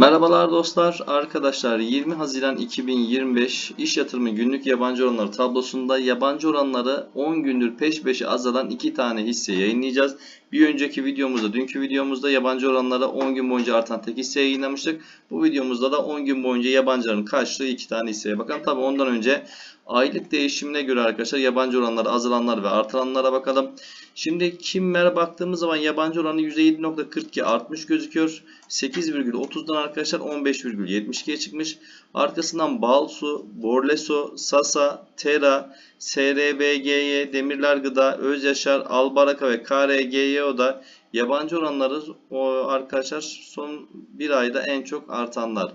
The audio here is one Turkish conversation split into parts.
Merhabalar dostlar, arkadaşlar 20 Haziran 2025 iş yatırımı günlük yabancı oranları tablosunda yabancı oranları 10 gündür peş peşe azalan 2 tane hisse yayınlayacağız. Bir önceki videomuzda, dünkü videomuzda yabancı oranlara 10 gün boyunca artan tek hisse yayınlamıştık. Bu videomuzda da 10 gün boyunca yabancıların kaçtığı 2 tane hisseye bakalım. Tabi ondan önce aylık değişimine göre arkadaşlar yabancı oranları azalanlar ve artıranlara bakalım. Şimdi Kimmer'e baktığımız zaman yabancı oranı %7.42 artmış gözüküyor. 8,30'dan arkadaşlar 15,72'ye çıkmış. Arkasından Balsu, Borleso, Sasa, Tera, SRBGY, Demirler Gıda, Özyaşar, Albaraka ve KRGYO'da yabancı oranları arkadaşlar son bir ayda en çok artanlar.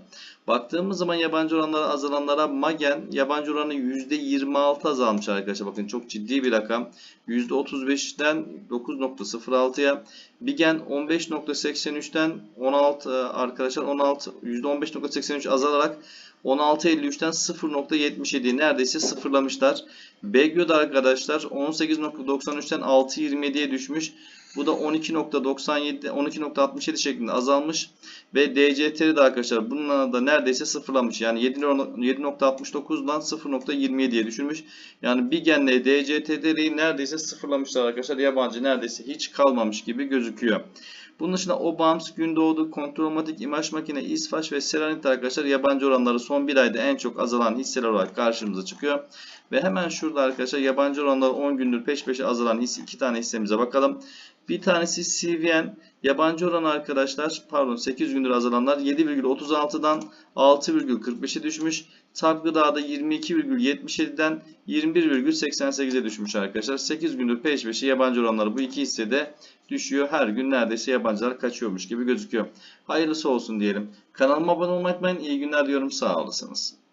Baktığımız zaman yabancı oranları azalanlara Magen yabancı oranı %26 azalmış arkadaşlar. Bakın çok ciddi bir rakam. %35'ten 9.06'ya. Bigen 15.83'ten 16 arkadaşlar 16 %15.83 azalarak 16.53'ten 0.77 neredeyse sıfırlamışlar. Begyo'da arkadaşlar 18.93'ten 6.27'ye düşmüş. Bu da 12.97 12.67 şeklinde azalmış ve DCT'de de arkadaşlar bununla da neredeyse sıfırlamış. Yani 7.69'dan 0.27'ye düşürmüş. Yani Bigen'le DCT'leri neredeyse sıfırlamışlar arkadaşlar. Yabancı neredeyse hiç kalmamış gibi gözüküyor. Bunun dışında Obams, Gündoğdu, Kontrolmatik, İmaj Makine, İsfaş ve Seranit arkadaşlar yabancı oranları son bir ayda en çok azalan hisseler olarak karşımıza çıkıyor. Ve hemen şurada arkadaşlar yabancı oranları 10 gündür peş peşe azalan iki tane hissemize bakalım. Bir tanesi CVN yabancı oran arkadaşlar pardon 8 gündür azalanlar 7,36'dan 6,45'e düşmüş. Tab gıdada 22,77'den 21,88'e düşmüş arkadaşlar. 8 gündür peş peşe yabancı oranları bu iki hissede düşüyor. Her gün neredeyse yabancılar kaçıyormuş gibi gözüküyor. Hayırlısı olsun diyelim. Kanalıma abone olmayı unutmayın. İyi günler diyorum. Sağ olasınız.